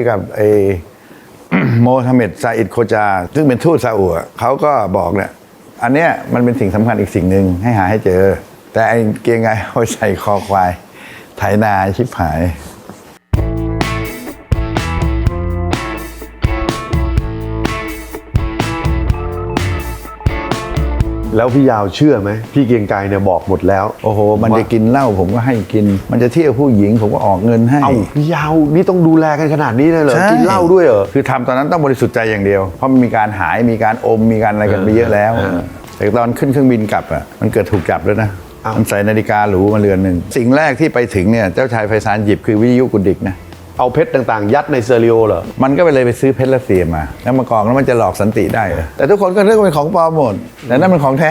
ยกับไอโมฮัมเหม็ดซาอิดโคจา ซึ่งเป็นทูตซาอุเขาก็บอกเนี่ยอันเนี้ยมันเป็นสิ่งสำคัญอีกสิ่งหนึ่งให้หาให้เจอ แต่ไอ้เกียงไงเอาใส่คอควายไถนาชิบหาย แล้วพี่ยาวเชื่อไหมพี่เกรียงไกรเนี่ยบอกหมดแล้ว โอ้โห มันจะกินเหล้าผมก็ให้กิน มันจะเที่ยวผู้หญิงผมก็ออกเงินให้เอ้าพี่ยาวนี่ต้องดูแลกันขนาดนี้เลยเหรอใช่กินเหล้าด้วยเหรอคือทำตอนนั้นต้องบริสุทธิ์ใจอย่างเดียว เพราะมันมีการหายมีการอมมีการอะไรกันไปเยอะแล้วเออแต่ตอนขึ้นเครื่องบินกลับอะมันเกิดถูกจับแล้วนะอ้าวมันใส่นาฬิกาหรูมาเรือนหนึ่งสิ่งแรกที่ไปถึงเนี่ยเจ้าชายไพศาลหยิบคือวิทยุกุดิกนะ เอาเพชรต่างๆ ยัดในเซอริโอเหรอ มันก็ไปเลยไปซื้อเพชรรัสเซียมา แล้วมากองแล้วมันจะหลอกสันติได้เหรอแต่ทุกคนก็เรียกว่าเป็นของปลอมหมดแต่นั่นมันของแท้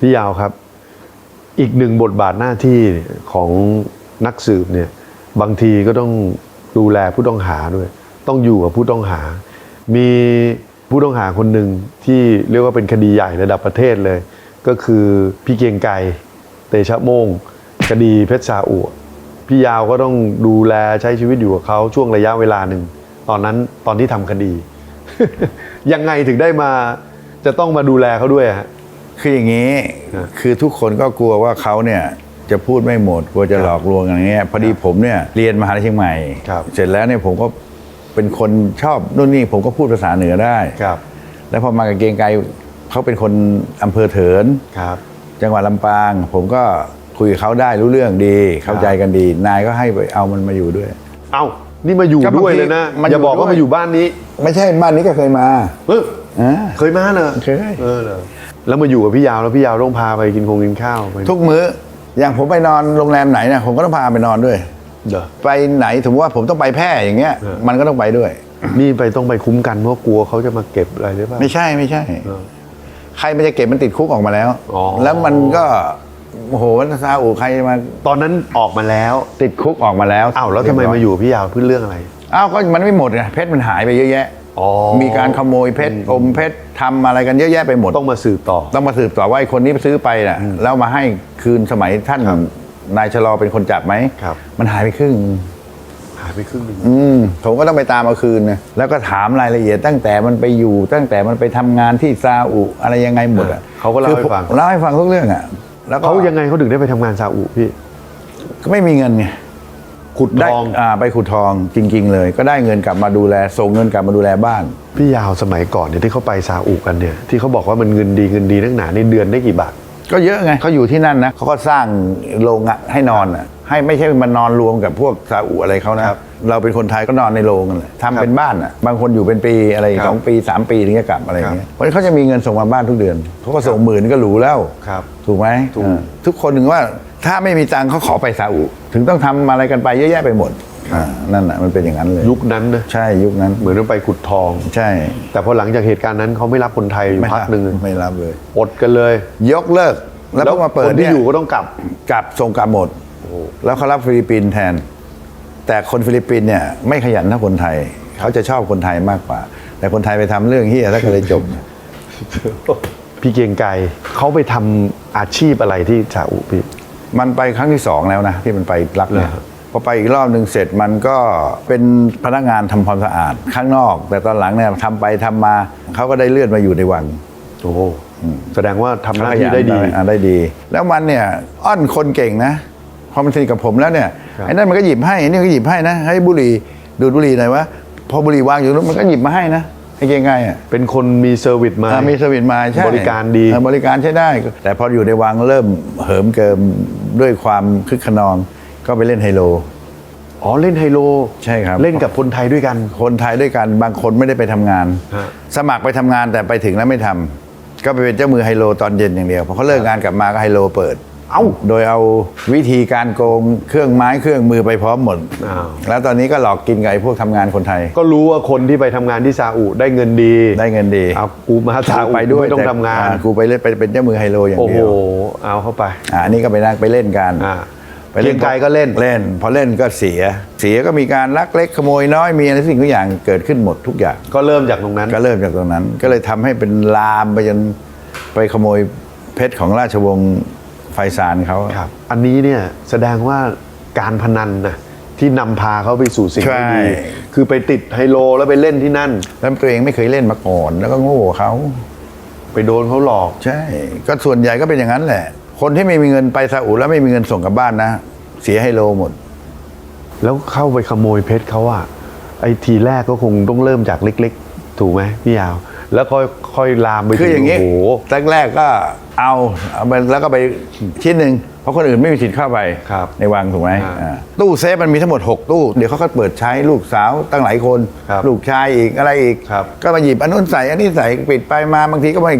พี่ยาวครับ อีกหนึ่งบทบาทหน้าที่ของนักสืบเนี่ยบางทีก็ต้องดูแลผู้ต้องหาด้วย ต้องอยู่กับผู้ต้องหา มีผู้ต้องหาคนหนึ่งที่เรียกว่าเป็นคดีใหญ่ระดับประเทศเลย ก็คือพี่เกียงไกรเตชะโมงคดีเพชรซาอุพี่ยาวก็ต้องดูแลใช้ชีวิตอยู่กับเขาช่วงระยะเวลาหนึ่ง ตอนนั้นตอนที่ทำคดี ยังไงถึงได้มาจะต้องมาดูแลเขาด้วยฮะ คืออย่างนี้ครับคือทุกคนก็กลัวว่าเขาเนี่ยจะพูดไม่หมดกลัวจะหลอกลวงอย่างเงี้ยพอดีผมเนี่ยเรียนมหาลัยเชียงใหม่ครับเสร็จแล้วเนี่ยผมก็เป็นคนชอบนู่นนี่ผมก็พูดภาษาเหนือได้ครับ แล้วพอมากับเกรียงไกรเขาเป็นคนอำเภอเถินครับ จังหวัดลำปาง ผมก็คุยกับเขาได้รู้เรื่องดีเข้าใจกันดี นายก็ให้ไปเอามันมาอยู่ด้วย เอ้านี่มาอยู่ก็บางด้วยเลยนะทีมาอย่าบอกอยู่ด้วยว่ามาอยู่บ้านนี้ ไม่ใช่บ้านนี้ก็เคยมาเฮ้ยอ่าเคยมาเหรอเคยเออเหรอ แล้วมาอยู่กับพี่ยาวแล้วพี่ยาวต้องพาไปกินคงกินข้าวไปทุกมื้ออย่างผมไปนอนโรงแรมไหนเนี่ยผมก็ต้องพาไปนอนด้วยเด้อไปไหนถือว่าผมต้องไปแพร่อย่างเงี้ยเออมันก็ต้องไปด้วย นี่ไปต้องไปคุ้มกันเพราะกลัวเขาจะมาเก็บอะไรหรือเปล่า ไม่ใช่ไม่ใช่เออใครมันจะเก็บมันติดคุกออกมาแล้ว อ๋อ แล้วมันก็โอ้โหมันซาอุใครมาตอนนั้นออกมาแล้วติดคุกออกมาแล้วอ้าวแล้วทำไมมาอยู่กับพี่ยาวเพื่อเรื่องอะไร อ้าวก็มันไม่หมดไงเพชรมันหายไปเยอะแยะอ๋อ มีการขโมยเพชรอมเพชรทำอะไรกันเยอะแยะไปหมด ต้องมาสืบต่อ ต้องมาสืบต่อว่าไอ้คนนี้ไปซื้อไปน่ะแล้วมาให้คืนสมัยท่านครับนายชะลอเป็นคนจับไหมครับ มันหายไปครึ่ง หายไปครึ่งหนึง อืมผมก็ต้องไปตามเอาคืนนะแล้วก็ถามรายละเอียดตั้งแต่มันไปอยู่ ตั้งแต่มันไปทำงานที่ซาอุอะไรยังไงหมดอะเขาก็เล่าให้คือฟังเล่าให้ฟังทุกเรื่องอะแล้วก็เขายังไงเขาถึงได้ไปทำงานซาอุพี่ ก็ไม่มีเงินไง ขุดได้ทองอ่าไปขุดทองจริง ๆ เลย ก็ได้เงินกลับมาดูแลส่งเงินกลับมาดูแลบ้าน พี่ยาวสมัยก่อนเนี่ยที่เขาไปซาอุกันเนี่ยที่เขาบอกว่ามันเงินดีเงินดีนักหนาในเดือนได้กี่บาท ก็เยอะไงเขาอยู่ที่นั่นนะเขาก็สร้างโรงอะให้นอนอะให้ไม่ใช่มานอนรวมกับพวกซาอุอะไรเขานะครับเราเป็นคนไทยก็นอนในโรงกันเลยทำเป็นบ้านอะบางคนอยู่เป็นปีอะไรครับสองปีสามปีถึงจะกลับอะไรอย่างเงี้คยรับเพราะฉะนั้นเขาจะมีเงินส่งมาบ้านทุกเดือนเขาก็ส่งหมื่นก็หรูแล้ว ครับ ถูกไหมถูก เออทุกคนถึงว่า ถ้าไม่มีตังค์เขาขอไปซาอุ ถึงต้องทำอะไรกันไปเยอะแยะไปหมดอ่านั่นน่ะมันเป็นอย่างนั้นเลยยุคนั้นนะใช่ยุคนั้น เหมือนต้องไปขุดทอง ใช่แต่พอหลังจากเหตุการณ์นั้นเขาไม่รับคนไทยอยู่ไม่พักรับหนึ่งไม่รับเลย อดกันเลย ยกเลิก แล้วเพิ่งมาเปิคดนที่เนี่ยอยู่ก็ต้องกลับ กลับส่งกลับหมด แล้วเขารับฟิลิปปินส์แทน แต่คนฟิลิปปินส์เนี่ยไม่ขยันเท่าคนไทย เขาจะชอบคนไทยมากกว่า แต่คนไทยไปทำเรื่องเฮียแล้วก็เลยจบ พี่เกรียงไกรเขาไปทำอาชีพอะไรที่ซาอุพี่ มันไปครั้งที่สองแล้วนะที่มันไปรักเนี่ยเหรอพอไปอีกรอบหนึ่งเสร็จมันก็เป็นพนักงานทำความสะอาดข้างนอก แต่ตอนหลังเนี่ยทำไปทำมาเขาก็ได้เลื่อนมาอยู่ในวังโอ้โหแสดงว่าทำหน้าที่ได้ดีอ่าได้ดี แล้วมันเนี่ยอ้อนคนเก่งนะพอมันสนิทกับผมแล้วเนี่ยครับไอ้นั่นมันก็หยิบให้ไอ้นี่ก็หยิบให้นะให้บุหรี่ดูดบุหรี่หน่อยวะพอบุหรี่วางอยู่นู้นมันก็หยิบมาให้นะ ไอ้เก่งไงอะเป็นคนมีเซอร์วิสมา อ่ามีสวิตมาใช่บริการดีเออบริการใช้ได้ แต่พออยู่ในวังเริ่มเหิมเกิมด้วยความคึกขนองก็ไปเล่นไฮโล อ๋อเล่นไฮโลใช่ครับ เล่นกับคนไทยด้วยกัน คนไทยด้วยกันบางคนไม่ได้ไปทำงาน ฮะ สมัครไปทำงานแต่ไปถึงแล้วไม่ทำก็ไปเป็นเจ้ามือไฮโลตอนเย็นอย่างเดียวพอเขาเลิกงานกลับมาก็ไฮโลเปิด เอ้าโดยเอาวิธีการโกงเครื่องไม้เครื่องมือไปพร้อมหมด อ้าว แล้วตอนนี้ก็หลอกกินกับไอ้พวกทำงานคนไทย ก็รู้ว่าคนที่ไปทำงานที่ซาอุได้เงินดีได้เงินดีเอากูมาซาอุไปด้วยไม่ต้องแทำงานอ่กูไปเล่นไปเป็นเจ้ามือไฮโลอย่างโอ้โห เดียวเอาเข้าไป อ่าอันนี้ก็ไปนั่งไปเล่นกันอ่าไปเล่นเกรียงไกรก็เล่น เล่น พอเล่นก็เสีย เสียก็มีการลักเล็กขโมยน้อยมีอะไรสิ่งทุกอย่างเกิดขึ้นหมดทุกอย่าง ก็เริ่มจากตรงนั้น ก็เริ่มจากตรงนั้น ก็เลยทำให้เป็นลามไปจนไปขโมยเพชรของราชวงศ์ ไฟซานเขาครับ อันนี้เนี่ยแสดงว่าการพนันนะที่นำพาเขาไปสู่สิ่งที่ดีคือไปติดไฮโลแล้วไปเล่นที่นั่น แล้วตัวเองไม่เคยเล่นมาก่อน แล้วก็โง่เขาไปโดนเขาหลอกใช่ ก็ส่วนใหญ่ก็เป็นอย่างนั้นแหละ คนที่ไม่มีเงินไปซาอุแล้วไม่มีเงินส่งกลับบ้านนะ เสียไฮโลหมด แล้วเข้าไปขโมยเพชรเขาอะไอ้ทีแรกก็คงต้องเริ่มจากเล็ก ๆ ถูกไหมพี่ยาว แล้วค่อยค่อยลามไปคือถึอย่างโอ้โหแรกๆก็ เอาเอาไปแล้วก็ไปชิ้นหนึ่งเพราะคนอื่นไม่มีสิทธิ์เข้าไปครับในวังถูกไหมอ่า อ่าตู้เซฟมันมีทั้งหมด 6 ตู้ เดี๋ยวเขาก็เปิดใช้ลูกสาวตั้งหลายคน ครับลูกชายอีกอะไรอีก ครับ ก็มาหยิบอันนู้นใส่อันนี้ใส่ปิดไปมาบางทีก็ไม่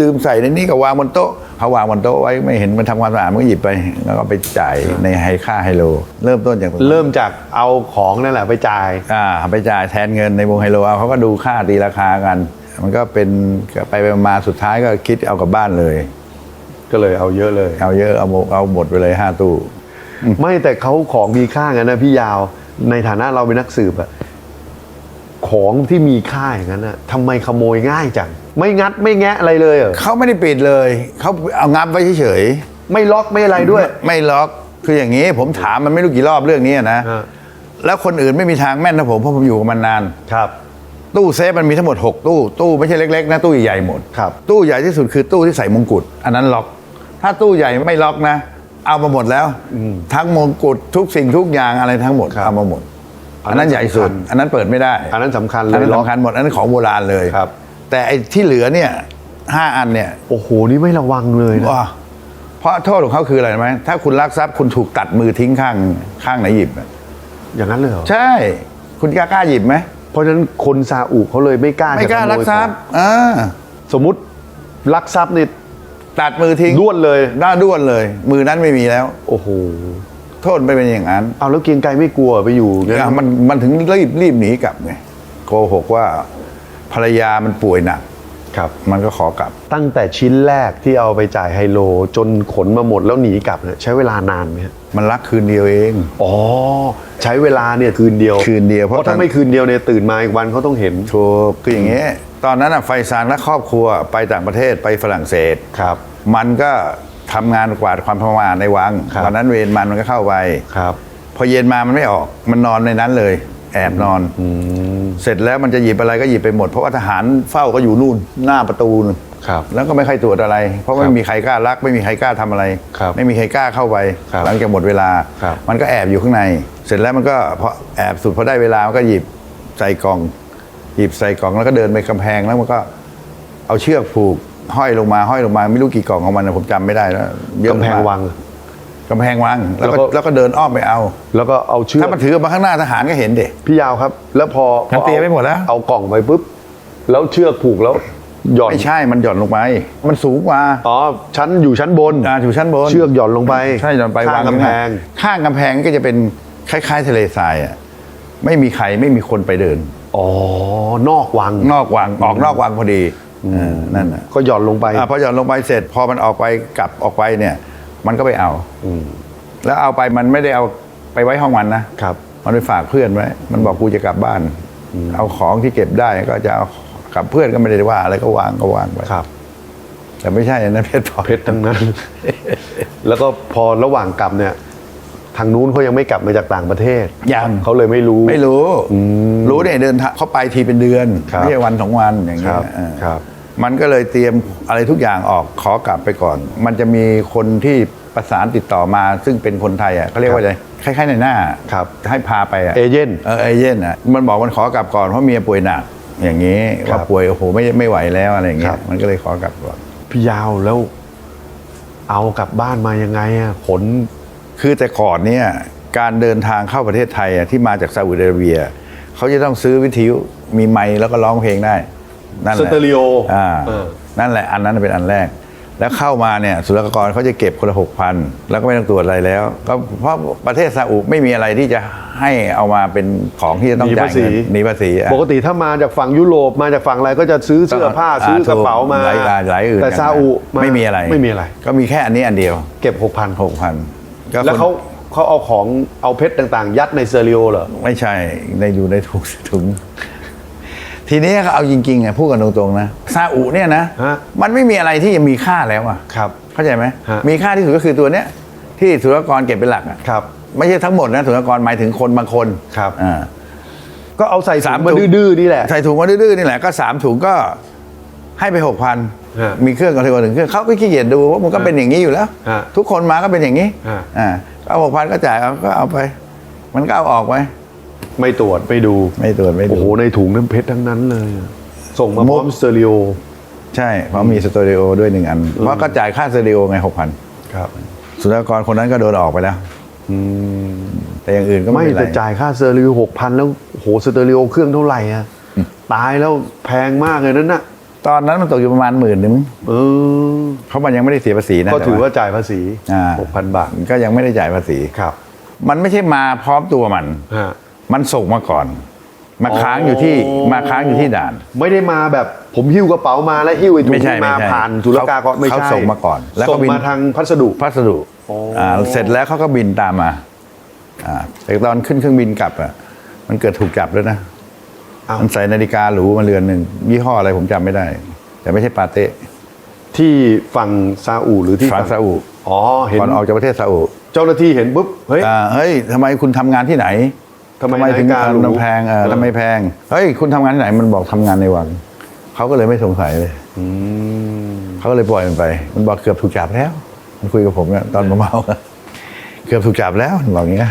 ลืมใส่ในนี้ก็วางบนโต๊ะเขาวางบนโต๊ะไว้ไม่เห็นมันทำความสะอาดมันก็หยิบไปแล้วก็ไปจ่ายในไฮค่าไฮโล เริ่มต้นจากตรงนั้น เริ่มจากเอาของนั่นแหละไปจ่าย อ่าไปจ่ายแทนเงินในวงไฮโลเอาเขาก็ดูค่าตีราคากัน มันก็เป็นไปไปมาสุดท้ายก็คิดเอากลับบ้านเลย ก็เลยเอาเยอะเลย เอาเยอะเอาหมดเอาหมดไปเลยห้าตู้ ไม่แต่เขาของมีค่างั้นนะพี่ยาวในฐานะเราเป็นนักสืบอะของที่มีค่าอย่างนั้นอะทำไมขโมยง่ายจัง ไม่งัดไม่แงะอะไรเลยเหรอเขาไม่ได้ปิดเลยเขาเอางับไว้เฉยไม่ล็อกไม่อะไรๆด้วย ไม่ล็อกคืออย่างนี้ผมถามมันไม่รู้กี่รอบเรื่องนี้นะฮะแล้วคนอื่นไม่มีทางแม่นนะผมเพราะผมอยู่กับมันนานครับ ตู้เซฟมันมีทั้งหมด 6 ตู้ตู้ไม่ใช่เล็กๆนะตู้ใหญ่ๆหมดครับตู้ใหญ่ที่สุดคือตู้ที่ใส่มงกุฎอันนั้นล็อก ถ้าตู้ใหญ่ไม่ล็อกนะ เอามาหมดแล้วทั้งมงกุฎทุกสิ่งทุกอย่างอะไรทั้งหมดครับเอามาหมด อัอันนนั้นั้นนใหญ่สุดสำคัญอันนั้นเปิดไม่ได้ อันนั้นสำคัญเลยอันนั้นล็อกสำคัญหมดอันนั้นของโบราณเลยครับ แต่ไอ้ที่เหลือเนี่ยห้าอันเนี่ยโอ้โหนี่ไม่ระวังเลยนะว้าเพราะโทษของเขาคืออะไรรู้ไหมถ้าคุณลักทรัพย์คุณถูกตัดมือทิ้งข้างข้างไหนหยิบอะอย่างนั้นเลยเหรอใช่ คุณกล้ากล้าหยิบไหมเพ ราะฉะนั้นคนซาอุเขาเลยไม่กล้าไม่จะกล้าขโมลักยทรัพย์ของอ่าสมมติลักทรัพย์นี่ตัดมือทิ้งด้วนเลยด้าด้วนเลย มือนั้นไม่มีแล้ว โอ้โห โทษไปเป็นอย่างนั้นเอาแล้วเกรียงไกรไม่กลัวไปอยู่งั้นอะมันมันถึงรีบรีบหนีกลับไงโกหกว่าภรรยามันป่วยหนัก ครับ มันก็ขอกลับ ตั้งแต่ชิ้นแรกที่เอาไปจ่ายไฮโล จนขนมาหมดแล้วหนีกลับเนี่ยใช้เวลานานไหมฮะมันรักคืนเดียวเอง อ๋อ ใช้เวลาเนี่ยคืนเดียว คืนเดียวเพเพราะราะถ้าไม่คืนเดียวเนี่ยตื่นมาอีกวันเขาต้องเห็น ถูกคืออย่างเงี้ยตอนนั้นอะไฟซานและครอบครัวไปต่างประเทศไปฝรั่งเศส ครับ มันก็ทำงานกวาดความประมาทในวัง ครับ ตอนนั้นเวรมันมันก็เข้าไป ครับ พอเย็นมามันไม่ออก มันนอนในนั้นเลย แอบนอนเสร็จแล้วมันจะหยิบอะไรก็หยิบไปหมด เพราะว่าทหารเฝ้าก็อยู่นู่นหน้าประตูนู่นครับแล้วก็ไม่ใครตรวจอะไร เพราะครับไม่มีใครกล้าลัก ไม่มีใครกล้าทำอะไรครับไม่มีใครกล้าเข้าไปครับหลังจากหมดเวลาครับมันก็แอบอยู่ข้างใน เสร็จแล้วมันก็พอแอบสุดพอได้เวลามันก็หยิบใส่กล่อง หยิบใส่กล่องแล้วก็เดินไปกำแพงแล้วมันก็เอาเชือกผูกห้อยลงมาห้อยลงมาไม่รู้กี่กล่องของมันนะผมจำไม่ได้แล้วเยอะกำแพงมากวัง กำแพงวังแล้วแล้วก็ก็แล้วก็เดินอ้อมไปเอา แล้วก็เอาเชือกถ้ามันถือออกมาข้างหน้าทหารก็เห็นเด็กพี่ยาวครับ แล้วพอมันเตรียมไว้หมดแล้ว เอากล่องไปปุ๊บ แล้วเชือกผูกแล้วหย่อนไม่ใช่มันหย่อนลงไป มันสูงกว่าอ๋อชั้นอยู่ชั้นบนอ่าอยู่ชั้นบน เชือกหย่อนลงไปใช่หย่อนไปข้างวางกำแพง ข้างกำแพงก็จะเป็นคล้าย ๆ ทะเลทรายอะไม่มีใครไม่มีคนไปเดินอ๋อนอกวัง นอกวังออกนอกวังพอดีเออนั่นน่ะก็หย่อนลงไปอะพอหย่อนลงไปเสร็จ พอมันออกไปกลับออกไปเนี่ย มันก็ไปเอาแล้วเอาไปมันไม่ได้เอาไปไว้ห้องมันนะครับ มันไปฝากเพื่อนไว้ มันบอกกูจะกลับบ้าน เอาของที่เก็บได้ก็จะเอากลับเพื่อนก็ไม่ได้ว่าอะไรก็วางก็วางไปครับ แต่ไม่ใช่อันนั้นเพชรพลอยเพชรทั้งนั้น แล้วก็พอระหว่างกลับเนี่ย ทางนู้นเขายังไม่กลับมาจากต่างประเทศยังเขาเลยไม่รู้ ไม่รู้ รู้เนี่ยเดินทางเขาไปทีเป็นเดือน ครับ ไม่ใช่วันสองวันอย่างเงี้ครัยบเออ ครับ มันก็เลยเตรียมอะไรทุกอย่างออกขอกลับไปก่อน มันจะมีคนที่ประสานติดต่อมาซึ่งเป็นคนไทยอะเขาเรียกว่าอะไรคล้ายๆในหน้าครับให้พาไปอะเอเย่นเออเอเย่นอะมันบอกมันขอกลับก่อนเพราะเมียป่วยหนักอย่างนี้ครัว่าบป่วยโอ้โหไม่ไม่ไหวแล้วอะไรอย่างเงี้ครัยบมันก็เลยขอกลับก่อนพี่ยาวแล้ว เอากลับบ้านมายังไงอะขนคือแต่ก่อนเนี่ยการเดินทางเข้าประเทศไทยอะที่มาจากซาอุดิอาระเบียเขาจะต้องซื้อวิทยุมีไมค์แล้วก็ร้องเพลงได้ นั่นแหละสเตอริโออ่าเออ นั่นแหละอันนั้นเป็นอันแรก แล้วเข้ามาเนี่ยศุลกากรเขาจะเก็บคนละหกพันแล้วก็ไม่ต้องตรวจอะไรแล้วก็เพราะประเทศซาอุไม่มีอะไรที่จะให้เอามาเป็นของที่จะต้องจ่ายเงินหนีภาษีอะ ปกติถ้ามาจากฝั่งยุโรปมาจากฝั่งอะไรก็จะซื้อเสื้อผ้าซื้อกระเป๋ามาหลายหลายอื่นแต่ซาอุไม่มีอะไรไม่มีอะไร ก็มีแค่อันนี้อันเดียวเก็บหกพันหกพันแล้วเขาเขาเอาของเอาเพชรต่างๆ ยัดในเซอริโอเหรอ ไม่ใช่ในอยู่ในถุงถุง ทีนี้เขาเอาจริงๆอะพูดกันตรงๆนะซาอุเนี่ยนะฮะมันไม่มีอะไรที่จะมีค่าแล้วอะครับเข้าใจไหมฮะ มีค่าที่สุดก็คือตัวเนี้ยที่ศุลกากรเก็บเป็นหลักอะครับ ไม่ใช่ทั้งหมดนะศุลกากรหมายถึงคนบางคนครับ อ่า ก็เอาใส่สาสามมมาถุง ดื้อๆนี่แหละ ใส่ถุงมาดื้อๆนี่แหละก็สามถุงก็ให้ไปหกพันฮะมีเครื่องก็เลยว่าถึงเครื่องเขาก็ขี้เกียจดูว่ามันก็เป็นอย่างนี้อยู่แล้ว ฮะทุกคนมาก็เป็นอย่างนี้ฮะ อ่าเอาหกพันก็จ่ายเอาก็เอาไป มันก็เอาออกไป ไม่ตรวจไม่ดูไม่ตรวจไม่โอ้ดูโหในถุงนั้นเพชรทั้งนั้นเลยอะส่งมาพมุร้กอมสเตอริโอ ใช่เพราะมีสตูดิโอด้วยหนึ่งอัน เพราะก็จ่ายค่าสตูดิโอไงหกพันครับศุลกากรคนนั้นก็โดนออกไปแล้วแต่อย่างอื่นก็ไม่ไม่เป็นไรแต่จ่ายค่าสเตอริโอหกพันแล้วโหสเตอริโอเครื่องเท่าไหร่อะตายแล้วแพงมากเลยนั่นน่ะตอนนั้นมันตกอยู่ประมาณหมื่นนึงเออเพราะมันยังไม่ได้เสียภาษีนะก็ถือแต่ว่าจ่ายภาษีอ่าหกพันบาทก็ยังไม่ได้จ่ายภาษี ครับมันไม่ใช่มาพร้อมตัวมัน ฮะ มันส่งมาก่อน มาค้างอยู่ที่อ๋อมาค้างอยู่ที่ด่าน ไม่ได้มาแบบผมหิ้วกระเป๋ามาแล้วหิ้วไอ้ถุงไม่ใช่ที่มาไม่ใช่ผ่านศุลกากรไม่ใช่เขาส่งมาก่อน แล้วก็ส่งบินมาทางพัสดุพัสดุอ๋ออ่่าเสร็จแล้วเขาก็บินตามมาอ่าแต่ตอนขึ้นเครื่องบินกลับอะมันเกิดถูกจับแล้วนะอ้าวมันใส่นาฬิกาหรูมาเรือนหนึ่งยี่ห้ออะไรผมจำไม่ได้ แต่ไม่ใช่ปาเต้ที่ฝั่งซาอุหรือที่ฝั่งซาอุอ๋อเห็นก่อนออกจากประเทศซาอุเจ้าหน้าที่เห็นปุ๊บเฮ้ยอ่าเฮ้ยทำไมคุณทำงานที่ไหน ทำไมถึงนาฬิกาหรูทำแพงเออเออทำไมแพงเฮ้ยคุณทำงานที่ไหนมันบอกทำงานในวังเขาก็เลยไม่สงสัยเลยเขาก็เลยปล่อยมันไป มันบอกเกือบถูกจับแล้ว มันคุยกับผมเนี่ยตอนเมาๆเกือบถูกจับแล้วมันบอกอย่างเงี้ย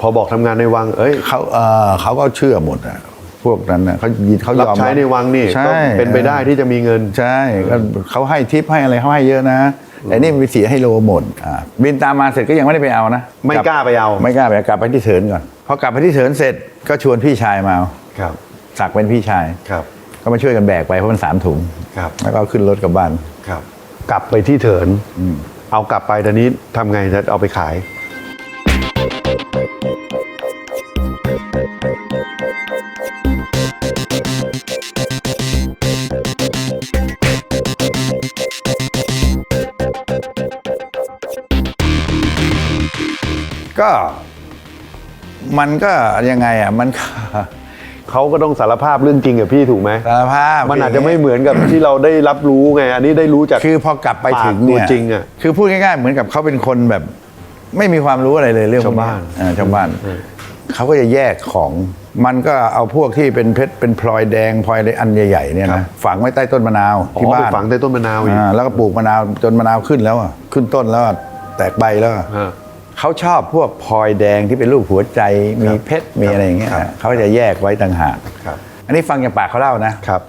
พอบอกทำงานในวัง เอ้ยเขาเออเขาก็เชื่อหมดอะพวกนั้นนะเขายินเขายรับอมใช้ในวังนี่ใช่ก็เป็นไปได้ที่จะมีเงิน ใช่ก็เขาให้ทิปให้อะไรเขาให้เยอะนะแต่นี่มันไปเสียให้โลหมดอ่าบินตามมาเสร็จก็ยังไม่ได้ไปเอานะ ไม่กล้าไปเอา ไม่กล้าไปเอากลับไปที่เถินก่อน พอกลับไปที่เถินเสร็จก็ชวนพี่ชายมาเอาครับสักเป็นพี่ชายครับ ก็มาช่วยกันแบกไปเพราะมันสามถุงครับ แล้วก็เอาขึ้นรถกลับบ้านครับ กลับไปที่เถินเอากลับไปตอนนี้ทำไงจะเอาไปขาย ก็ มันก็ยังไงอะมันก็เขาก็ต้องสารภาพเรื่องจริงกับพี่ถูกไหมสารภาพมันอาจจะไม่เหมือนกับที่เราได้รับรู้ไง อันนี้ได้รู้จากคือพอกลับไปถึงเนี่ยปากตัวจริงอะคือพูดง่ายๆ เหมือนกับเขาเป็นคนแบบ ไม่มีความรู้อะไรเลยเรื่องพวกชาวบ้านเออชาวบ้านเขาก็จะแยกของมันก็เอาพวกที่เป็นเพชรเป็นพลอยแดงพลอยอะไรอันใหญ่ๆเนี่ยนะฝังไว้ใต้ต้นมะนาวอ๋ที่อบ้าไปนฝังใต้ต้นมะนาวอีกอ่าแล้วก็ปลูกมะนาวจนมะนาวขึ้นแล้วอะขึ้นต้นแล้วอะแตกใบแล้วอะฮะ เขาชอบพวกพลอยแดงที่เป็นรูปหัวใจมีเพชรมีอะไรอย่างเงี้ยครับเขาจะแยกไว้ต่างหากครับ อันนี้ฟังจากปากเขาเล่านะครับ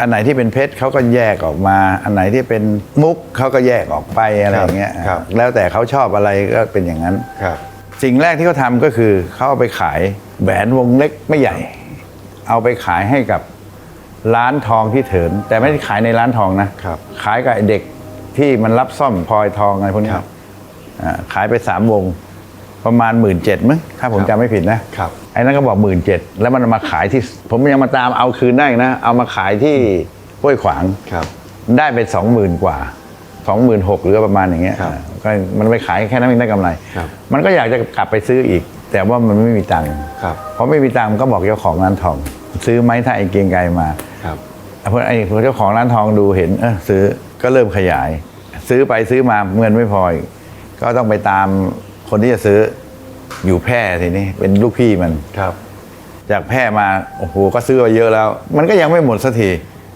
อันไหนที่เป็นเพชรเขาก็แยกออกมา อันไหนที่เป็นมุกเขาก็แยกออกไปอะไรอย่างเงี้ยครับ แล้วแต่เขาชอบอะไรก็เป็นอย่างนั้นครับ สิ่งแรกที่เขาทำก็คือเขาเอาไปขายแหวนวงเล็กไม่ใหญ่ เอาไปขายให้กับร้านทองที่เถิน แต่ไม่ได้ขายในร้านทองนะครับ ขายกับไอ้เด็กที่มันรับซ่อมพลอยทองอะไรพวกนี้ครับอ่า ขายไปสามวง ประมาณหมื่นเจ็ดมั้งถ้าผมครับจำไม่ผิดนะครับไอ้นั่นก็บอกหมื่นเจ็ดแล้วมันเอามาขายที่ ผมยังมาตามเอาคืนได้นะ เอามาขายที่ห้วยขวางครับได้เป็นสองหมื่นกว่าสองหมื่นหกหรือประมาณอย่างเงี้ยครับก็มันไปขายแค่นั้นเองได้กำไรครับมันก็อยากจะกลับไปซื้ออีก แต่ว่ามันไม่มีตังค์ครับเพราะไม่มีตังค์ก็บอกเจ้าของร้านทอง ซื้อไหมถ้าไอ้เกรียงไกรมาครับเพื่อนไอ้เจ้าของร้านทองดูเห็นเออซื้อก็เริ่มขยาย ซื้อไปซื้อมาเงินไม่พออี กก็ต้องไปตามคนที่จะซื้ออยู่แพร่ทีนี้เป็นลูกพี่มัน ครับ จากแพร่มาโอ้โหก็ซื้อมาเยอะแล้ว มันก็ยังไม่หมดสักที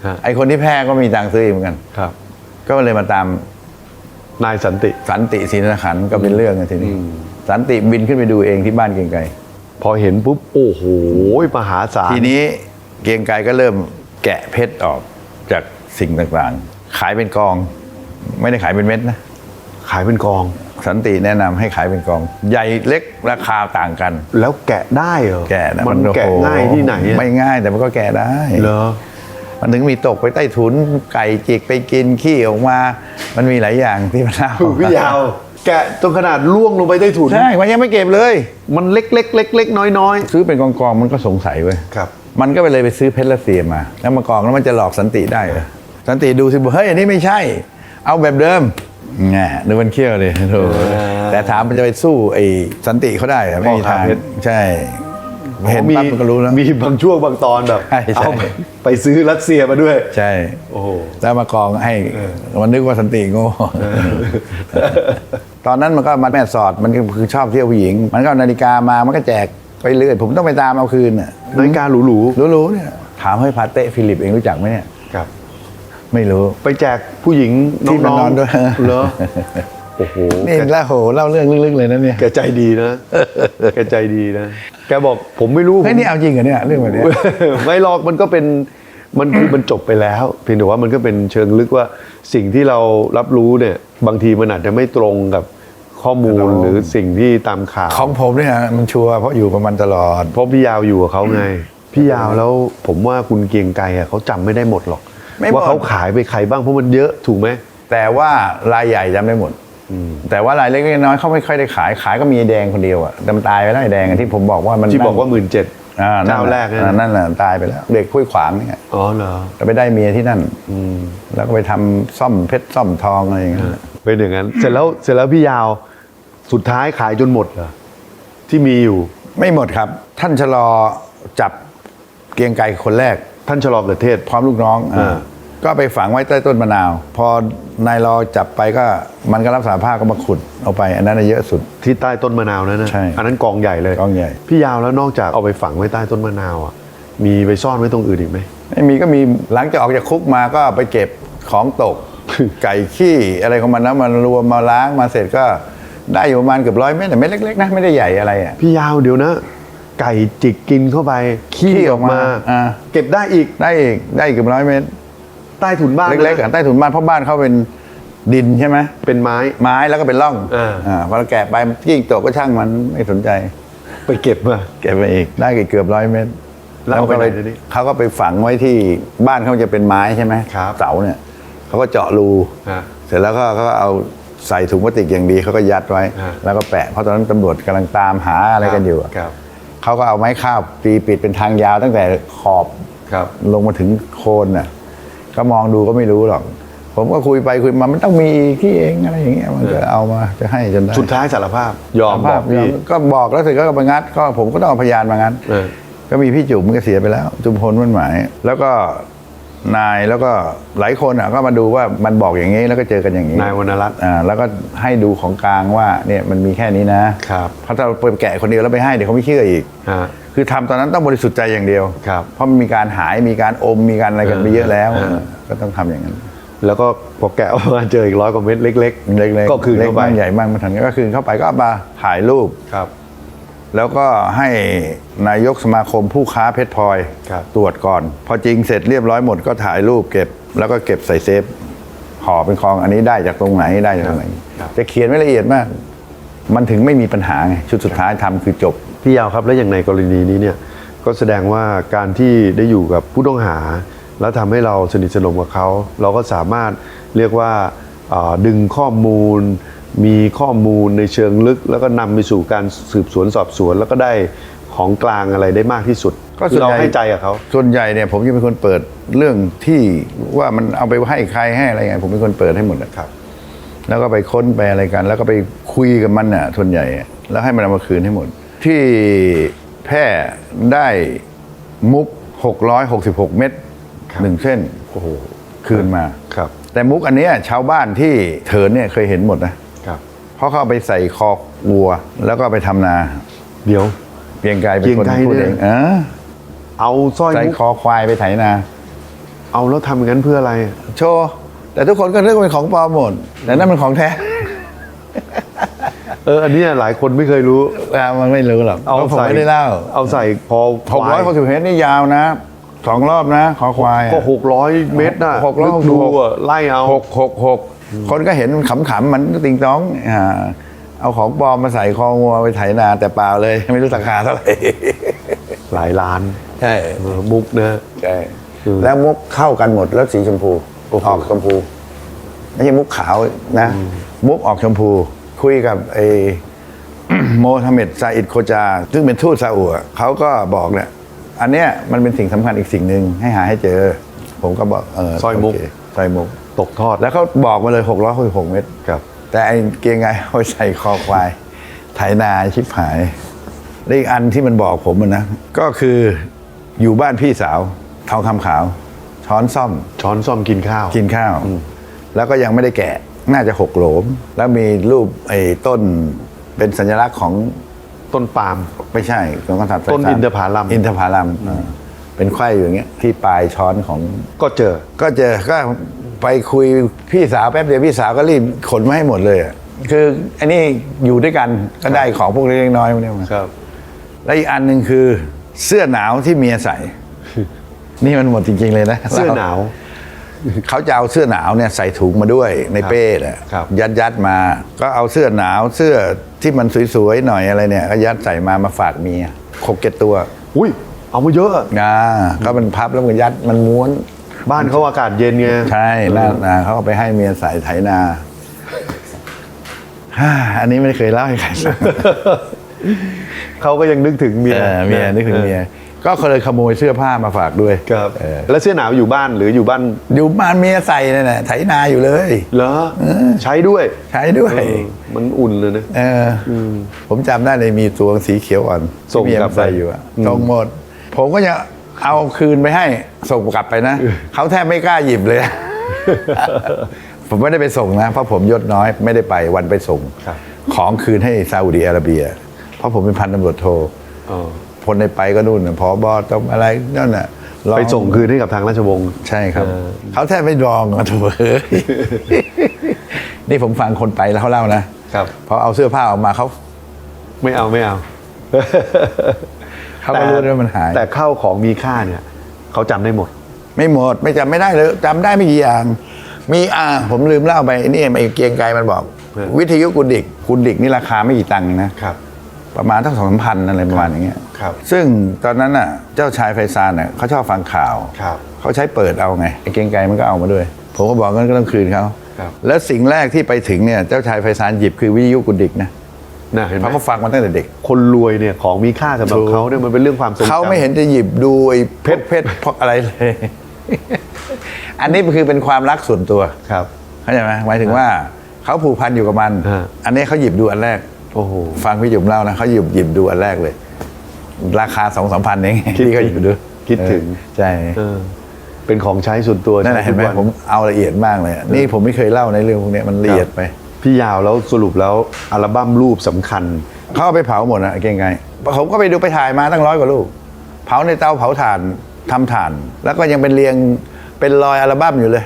ฮะ ไอ้คนที่แพร่ก็มีตังค์ซื้ออีกเหมือนกัน ครับ ก็เลยมาตามนายสันติ สันติศรีนขันธ์ก็เป็นเรื่องกันทีนี้สันติบินขึ้นไปดูเองที่บ้านเกรียงไกรพอเห็นปุ๊บ โอ้โหมหาศาลทีนี้เกรียงไกรก็เริ่มแกะเพชรออกจากสิ่งต่างๆ ขายเป็นกอง ไม่ได้ขายเป็นเม็ดนะ ขายเป็นกอง สันติแนะนำให้ขายเป็นกอง ใหญ่เล็กราคาต่างกัน แล้วแกะได้เหรอแกะนะมันโอ้โหแกะง่ายที่ไหนอะไม่ง่ายแต่มันก็แกะได้ เหรอ มันถึงมีตกไปใต้ถุนไก่จิกไปกินขี้ออกมา มันมีหลายอย่างที่มันน่าพี่ยาว แกะจนขนาดล่วงลงไปใต้ถุน ใช่มันยังไม่เก็บเลย มันเล็กเล็กเล็กเล็กน้อยน้อยซื้อเป็นกองกองๆมันก็สงสัยเว้ย ครับ มันก็ไปเลยไปซื้อเพชรละเสียมา แล้วมากองแล้วมันจะหลอกสันติได้เหรอสันติดูสิบอกเฮ้ยอันนี้ไม่ใช่ เอาแบบเดิม แง่ดูมันเขี้ยวเลยโธ่แต่ถามมันจะไปสู้ไอ้สันติเขาได้เหรอไม่มีทางใช่ เห็นปั๊บมันก็รู้แล้ว มีบางช่วงบางตอนแบบใช่ใช่ เอาไปไปซื้อรัสเซียมาด้วย ใช่ โอ้โห แล้วมากองให้มันนึกว่าสันติโง่ตอนนั้นมันก็มาแม่สอดมันก็คือชอบเที่ยวผู้หญิง มันก็เอานาฬิกามามันก็แจกไปเรื่อยผมต้องไปตามเอาคืนน่ะนาฬิกาหรูรู้ๆเนี่ยถามให้พาเต้ฟิลิปเองรู้จักไหมเนี่ยๆครับ ไม่รู้ ไปแจกผู้หญิงที่น้มานองอนด้วยๆเหรอโอ้โหนี่แกเล่าโหเล่าเรื่องลึกๆเลยนะเนี่ยแกใจดีนะแกใจดีนะแกบอกผมไม่รู้เฮ้ยนี่เอาจริงเหรอเนี่ยเรื่องแบบเนี้ยไม่หรอกมันก็เป็นมันคือมันจบไปแล้ว เพียงแต่ว่ามันก็เป็นเชิงลึกว่าสิ่งที่เรารับรู้เนี่ย บางทีมันอาจจะไม่ตรงกับข้อมูลหรือสิ่งที่ตามข่าวของผมเนี่ยมันชัวร์เพราะอยู่กับมันตลอดเพราะพี่ยาวอยู่กับเขาไง พี่ยาวแล้วผมว่าคุณเกรียงไกรอะเขาจำไม่ได้หมดหรอก ไม่หมด ว่าเขาขายไปใครบ้างเพราะมันเยอะถูกไหม แต่ว่ารายใหญ่จำได้หมด แต่ว่ารายเล็กๆน้อยๆเขาไม่ค่อยได้ขายขายก็มีไอ้แดงคนเดียวอะดำตายไปแล้วไอ้แดงอะที่ผมบอกว่ามันที่บอกว่าหมื่นเจ็ดอ่นั่นเจ้าแรกนะนะนั่นแหละตายไปแล้ว เด็กคุยขวางเนี่ยอ๋อเหรอแล้วไปได้เมียที่นั่นแล้วก็ไปทำซ่อมเพชรซ่อมทองอะไรอย่างเงี้ยเป็นอย่างนั้น เสร็จแล้วเสร็จแล้วพี่ยาวสุดท้ายขายจนหมดเหรอที่มีอยู่ ไม่หมดครับ ท่านชะลอจับเกรียงไกรคนแรก ท่านชะลอเกิดเทศ พร้อมลูกน้องอ่าอ่า ก็ไปฝังไว้ใต้ต้นมะนาว พอนายรอจับไปก็มันก็รับสารภาพก็มาขุดเอาไป อันนั้นนะเยอะสุด ที่ใต้ต้นมะนาวนั่นนะใช่อันนั้นกองใหญ่เลยกองใหญ่ พี่ยาวแล้วนอกจากเอาไปฝังไว้ใต้ต้นมะนาวอะมีไปซ่อนไว้ตรงอื่นอีกไหม ไม่มีก็มีหลังจากออกจากคุกมาก็ไปเก็บของตก ไก่ขี้อะไรของมันนะมันรวมมาล้างมาเสร็จก็ได้อยู่ประมาณเกือบร้อยเม็ดแต่เม็ดเล็กๆนะไม่ได้ใหญ่อะไรอะพี่ยาวเดี๋ยวนะ ไก่จิกกินเข้าไปขี้ขี้ออออกกมามา อ่า เก็บได้อีกได้อีกได้อีกเกือบร้อยเม็ดใต้ถุนบ้านเล็กๆนะอะใต้ถุนบ้านเพราะบ้านเขาเป็นดินใช่ไหมเป็นไม้ ไม้แล้วก็เป็นร่องอ่าอ่า พอเราแกะไปยิ่งตกก็ช่างมันไม่สนใจ ไปเก็บมา เก็บไปอีกได้เกือบร้อยเมตรแล้วเอาไปก็ไหนเดี๋ยวนี้เขาก็ไปฝังไว้ที่บ้านเขาจะเป็นไม้ใช่ไหมครับเสาเนี่ยเขาก็เจาะรูฮะเสร็จแล้วก็เขาก็เอาใส่ถุงพลาสติกอย่างดีเขาก็ยัดไว้ ฮะ แล้วก็แปะเพราะตอนนั้นตำรวจกำลังตามหาอะไรกันอยู่อะครับ เขาก็เอาไม้ข้าวตีปิดเป็นทางยาวตั้งแต่ขอบครับ ลงมาถึงโคนน่ะ ก็มองดูก็ไม่รู้หรอก ผมก็คุยไปคุยมามันต้องมีที่เองอะไรอย่างเงี้ยมันก็เอามาจะให้จนได้สุดท้ายสารภาพ ยอมสารบภาอพกพี่ ก็บอกแล้วเสร็จก็มางัด ก็ผมก็ต้องเอาพยานมางัด เออ ก็มีพี่จุ๋มก็เสียไปแล้ว จุมพลมันหมาย แล้วก็ นายแล้วก็หลายคนอะก็มาดูว่ามันบอกอย่างนี้แล้วก็เจอกันอย่างนี้นายวรรณรัตน์ อ่าแล้วก็ให้ดูของกลางว่าเนี่ยมันมีแค่นี้นะครับ เพราะถ้าเราไปแกะคนเดียวแล้วไปให้เดี๋ยวเขาไม่เชื่ออีก ฮะ คือทำตอนนั้นต้องบริสุทธิ์ใจอย่างเดียว ครับเพราะมันมีการหายมีการอมมีการอะไรกันไปเยอะแล้วเออก็ต้องทำอย่างนั้น แล้วก็พอแกะออกมาเจออีกร้อยกว่าเม็ดเล็กเล็กๆก็คืนเล็กเข้าไป บ้างใหญ่บ้างมาทันก็คืนเข้าไปก็เอามาถ่ายรูป ครับ แล้วก็ให้นายกสมาคมผู้ค้าเพชรพลอยครับตรวจก่อน พอจริงเสร็จเรียบร้อยหมดก็ถ่ายรูปเก็บ แล้วก็เก็บใส่เซฟห่อเป็นคลองอันนี้ได้จากตรงไหนได้จากตรงไหนครับจะเขียนไว้ละเอียดมาก มันถึงไม่มีปัญหาไงชุดสุดท้ายทำคือจบพี่ยาวครับแล้วอย่างในกรณีนี้เนี่ยก็แสดงว่าการที่ได้อยู่กับผู้ต้องหา แล้วทำให้เราสนิทสนมกับเขา เราก็สามารถเรียกว่าเอ่อดึงข้อมูล มีข้อมูลในเชิงลึก แล้วก็นำไปสู่การสืบสวนสอบสวน แล้วก็ได้ของกลางอะไรได้มากที่สุดก็คือเราส่วนใหญ่ ให้ใจกับเขาส่วนใหญ่เนี่ยผมจะเป็นคนเปิดเรื่องที่ว่ามันเอาไปให้ใครให้อะไรไงผมเป็นคนเปิดให้หมดนะครับ แล้วก็ไปค้นไปอะไรกัน แล้วก็ไปคุยกับมันน่ะส่วนใหญ่แล้วให้มันเอามาคืนให้หมด ที่แพร่ได้มุก 666 เม็ดครับหนึ่งเส้นโอ้โหคืนมา ครับ แต่มุกอันเนี้ยชาวบ้านที่เถินเนี่ยเคยเห็นหมดนะครับ เพราะเขาเอาไปใส่คอวัว แล้วก็ไปทำนาเดี๋ยวเพียงกายเป็นคนเกรียงไกรพูดเนี่เอย งเออเอาสร้อยใส่มุกคอควายไปไถนา เอาแล้วทำอย่างนั้นเพื่ออะไร โชว์ แต่ทุกคนก็นึกว่าเป็นของปลอมหมด แต่นั่นมันของแท้ เอออันเนี้ยหลายคนไม่เคยรู้อ่ามันไม่รู้หรอกเอาเพราะผมใส่ไม่ได้เล่าเอาใส่คอหกร้อยหกสิบเมตรนี่ยาวนะสองรอบนะคอควายอะก็หกร้อยเมตรน่ะหกร้อยนึหกสิบดูหกอะไล่เอาหกหกหก คนก็เห็นขำๆมันติงต้องอ่าเอาของปลอมมาใส่คองัวไปไถนาแต่เปล่าเลย ไม่รู้ราคาเท่าไหร่หลายล้าน ใช่เออมุกนะใช่แล้วมุกเข้ากันหมดแล้วสีชมพูโอ้โหออกชมพูไม่ใช่มุกขาวนะ มุกออกชมพู คุยกับไอ้โมฮัมเหม็ดซาอิดโคจา ซึ่งเป็นทูตซาอุอะเขาก็บอกเนี่ยอันเนี้ยมันเป็นสิ่งสำคัญอีกสิ่งหนึ่งให้หาให้เจอ ผมก็บอกเออสร้อยมุกโเคสร้อยมุก ตกทอด แล้วเขาบอกมาเลย 6 6 6 เม็ดครับ แต่ไอ้เกียงไงเอาไปใส่คอควายไถนาชิบหายและอีกอันที่มันบอกผมอะนะ ก็คืออยู่บ้านพี่สาวทองคำขาว ช้อนซ่อมช้อนซ่อมกินข้าว กินข้าว แล้วก็ยังไม่ได้แกะน่าจะหกโหลม แล้วมีรูปไอ้ต้นเป็นสัญลักษณ์ของต้นปาล์มไม่ใช่ของกษัตริย์ไฟต้นฟ้าอินทผลัมอินทผลัมอ่าเป็นไข่อยู่อย่างเงี้ยที่ปลายช้อนของก็เจอ ก็เจอก็ ไปคุยพี่สาวแป๊บเดียวพี่สาวก็รีบขนมาให้หมดเลยอะคืออันนี้อยู่ด้วยกันก็ได้ของพวกเล็กๆน้อยๆพวกนี้มาครับ แล้วอีกอันหนึ่งคือเสื้อหนาวที่เมียใส่ นี่มันหมดจริงๆเลยนะเสื้อหนาว เขาจะเอาเสื้อหนาวเนี่ยใส่ถุงมาด้วยในเป้น่ะครับ ยัดยัดๆมา ก็เอาเสื้อหนาวเสื้อที่มันสวยๆหน่อยอะไรเนี่ยก็ยัดใส่มามาฝากเมียหกเจ็ดตัว อุ้ยเอามาเยอะอะ นะก็มันพับแล้วมันยัดมันม้วน บ้านเขาอากาศเย็นไงใช่น่านาเขาเอาไปให้เมียใส่ไถนาฮ่าอันนี้ไม่เคยเล่าให้ใครฟังเขาก็ยังนึกถึงเมียเออเมียนึกถึงเมียก็เคยขโมยเสื้อผ้ามาฝากด้วยครับเออแล้วเสื้อหนาวอยู่บ้านหรืออยู่บ้าน อยู่บ้านเมียใส่นั่นแหละไถนาอยู่เลยเหรอใช้ด้วย ใช้ด้วยเออมันอุ่นเลยนะเอออผมจำได้เลยมีตัวสีเขียวอ่อนส่งที่เมียกลับไปใส่อยู่อะส่งหมด ผมก็จะ เอาคืนไปให้ส่งกลับไปนะเขาแทบไม่กล้าหยิบเลย ผมไม่ได้ไปส่งนะ เพราะผมยศน้อยไม่ได้ไปวันไปส่งครับของคืนให้ซาอุดิอาระเบีย เพราะผมเป็นพันตำรวจโทอ๋อคนในไปก็นู่นน่ะพอบอต้องอะไรนั่นน่ะรองไปส่งคืนให้กับทางราชวงศ์ใช่ครับเออเขาแทบไม่รองอะถูกเอ้ยนี่ผมฟังคนไปแล้วเขาเล่านะครับพอเอาเสื้อผ้าออกมาเขา ไม่เอาไม่เอา เขาก็รู้ว่ามันหาย แต่ข้าวของมีค่าเนี่ยเขาจำได้หมด ไม่หมดไม่จำไม่ได้เลยจำได้ไม่กี่อย่าง มีอ่าผมลืมเล่าไปนี่ไอ้เกรียงไกรมันบอกเออวิทยุกุดิกกุดิกนี่ราคาไม่กี่ตังค์นะครับประมาณทั้งสองพันอะไรประมาณอย่างเงี้ยครับ ซึ่งตอนนั้นน่ะ เจ้าชายไฟซานน่ะเขาชอบฟังข่าวครับเขาใช้เปิดเอาไงไอ้เกรียงไกรมันก็เอามาด้วย ผมก็บอกงั้นก็ต้องคืนเขาครับแล้วสิ่งแรกที่ไปถึงเนี่ย เจ้าชายไฟซานหยิบคือวิทยุกุดิกนะ น่ะเห็นไหเพมราะเขาฟังมาตั้งแต่เด็ก คนรวยเนี่ยของมีค่าสำหรับถูกเขาเนี่ยมันเป็นเรื่องความทรงจำเขาไม่เห็นจะหยิบดูไอ้เพชรเพชรพวกอะไรเลย อันนี้คือเป็นความรักส่วนตัวครับเข้าใจไหมหมายถึงว่าเขาผูกพันอยู่กับมันฮะอันนี้เขาหยิบดูอันแรกโอ้โหฟังพี่จุ๋มเล่านะเขาหยิบหยิบดูอันแรกเลย ราคาสองสามพันเองคิดที่เขาหยิบดูคิดถึงเออใช่เออเป็นของใช้ส่วนตัวนั่นแหละใช้เห็นไหมทุกวัผมเอาละเอียดมากเลยอะนี่ผมไม่เคยเล่าในเรื่องพวกเนี้ยมันละเอียดไป พี่ยาวแล้วสรุปแล้วอัลบั้มรูปสำคัญ เขาเอาไปเผาหมดนะเก่งไงผมก็ไปดูไปถ่ายมาตั้งร้อยกว่าลูกเผาในเตาเผาถ่านทำถ่าน แล้วก็ยังเป็นเรียงเป็นรอยอัลบั้มอยู่เลย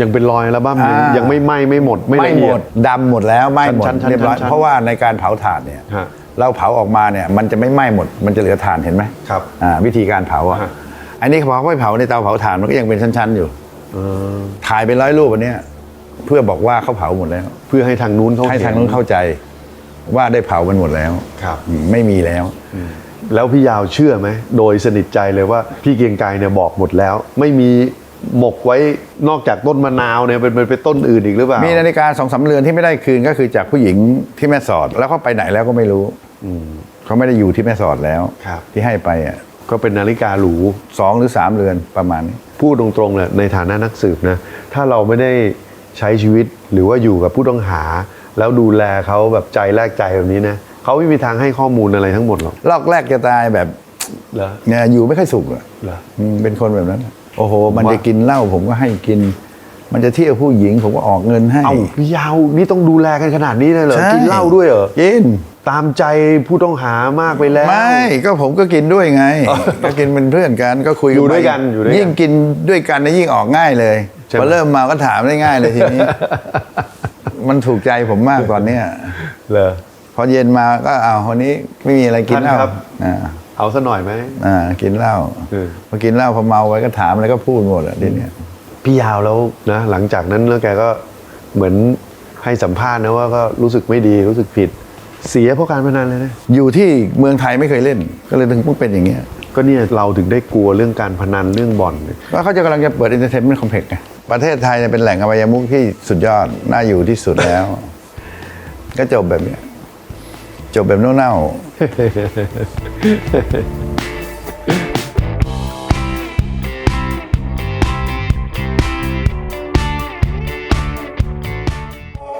ยังเป็นรอยอัลบั้มยังอ่ายั ยังไม่ไหม้ไม่หมดไม่ไม่ละหเอีมยด ดดำหมดแล้วไหม้หมดชั้นๆเรียบร้อยชั้นๆเพราะว่าในการเผาถ่านเนี่ยฮะเราเผาออกมาเนี่ยมันจะไม่ไหม้หมด มันจะเหลือถ่านเห็นไหมครับอ่าวิธีการเผาอะฮะ อันนี้เขาบอกว่าเผาในเตาเผาถ่านมันก็ยังเป็นชั้นๆอยู่ เออถ่ายเป็นร้อยรูปอันเนี้ย เพื่อบอกว่าเขาเผาหมดแล้ว เพื่อให้ทางนู้นเขาให้ทางเห็นู้นเข้าใจ ว่าได้เผามันหมดแล้วครับอืมไม่มีแล้ว แล้วพี่ยาวเชื่อไหมโดยสนิทใจเลยว่าพี่เกรียงไกรเนี่ยบอกหมดแล้ว ไม่มีหมกไว้นอกจากต้นมะนาวเนี่ยเป็นเป็นเป็นต้นอื่นอีกหรือเปล่ามีนาฬิกาสองสามเรือนที่ไม่ได้คืนก็คือจากผู้หญิงที่แม่สอด แล้วเขาไปไหนแล้วก็ไม่รู้เขาไม่ได้อยู่ที่แม่สอดแล้วครับที่ให้ไปอะก็เป็นนาฬิกาหรูสองหรือสามเรือนประมาณนี้พูดตรงๆเลยในฐานะนักสืบนะ ถ้าเราไม่ได้ ใช้ชีวิตหรือว่าอยู่กับผู้ต้องหา แล้วดูแลเขาแบบใจแลกใจแบบนี้นะเขาไม่มีทางให้ข้อมูลอะไรทั้งหมดหรอกลอกแรกจะตายแบบเหรอเนี่ยอยู่ไม่ค่อยสุขอะเหรออืมเป็นคนแบบนั้นโอ้โห มันว่าจะกินเหล้าผมก็ให้กิน มันจะเที่ยวผู้หญิงผมก็ออกเงินให้ เอ้าพี่ยาวนี่ต้องดูแลกันขนาดนี้เลยเหรอใช่ กินเหล้าด้วยเหรอกิน ตามใจผู้ต้องหามากไปแล้ว ไม่ ก็ผมก็กินด้วยไง ก็กินเป็นเพื่อนกันก็คุยอยู่ด้วยไปกันอยู่ด้วยกัน ยิ่งกินด้วยกันนะยิ่งออกง่ายเลย ใช่ไหม พอเริ่มเมาก็ถามได้ง่ายเลยทีนี้ มันถูกใจผมมากตอนเนี้ยเหรอพอเย็นมาก็เอาวันนี้ไม่มีอะไรกินเหล้าท่านครับ อ่าเอาซะหน่อยไหม อ่ากินเหล้าเออพอกินเหล้าพอเมาไปก็ถามอะไรก็พูดหมดอะทีเนี้ย พี่ยาวแล้วนะหลังจากนั้นแล้วแกก็เหมือนให้สัมภาษณ์นะว่าก็รู้สึกไม่ดีรู้สึกผิด เสียเพราะการพนันเลยนะ อยู่ที่เมืองไทยไม่เคยเล่น ก็เลยถึงเป็นอย่างเงี้ยก็เนี่ยเราถึงได้กลัวเรื่องการพนันเรื่องบ่อนเนี่ยว่าเขาจะกำลังจะเปิด entertainment complex ไง ประเทศไทยเนี่ยเป็นแหล่งอบายมุขที่สุดยอด น่าอยู่ที่สุดแล้ว ก็จบแบบเนี้ยจบแบบเน่าๆ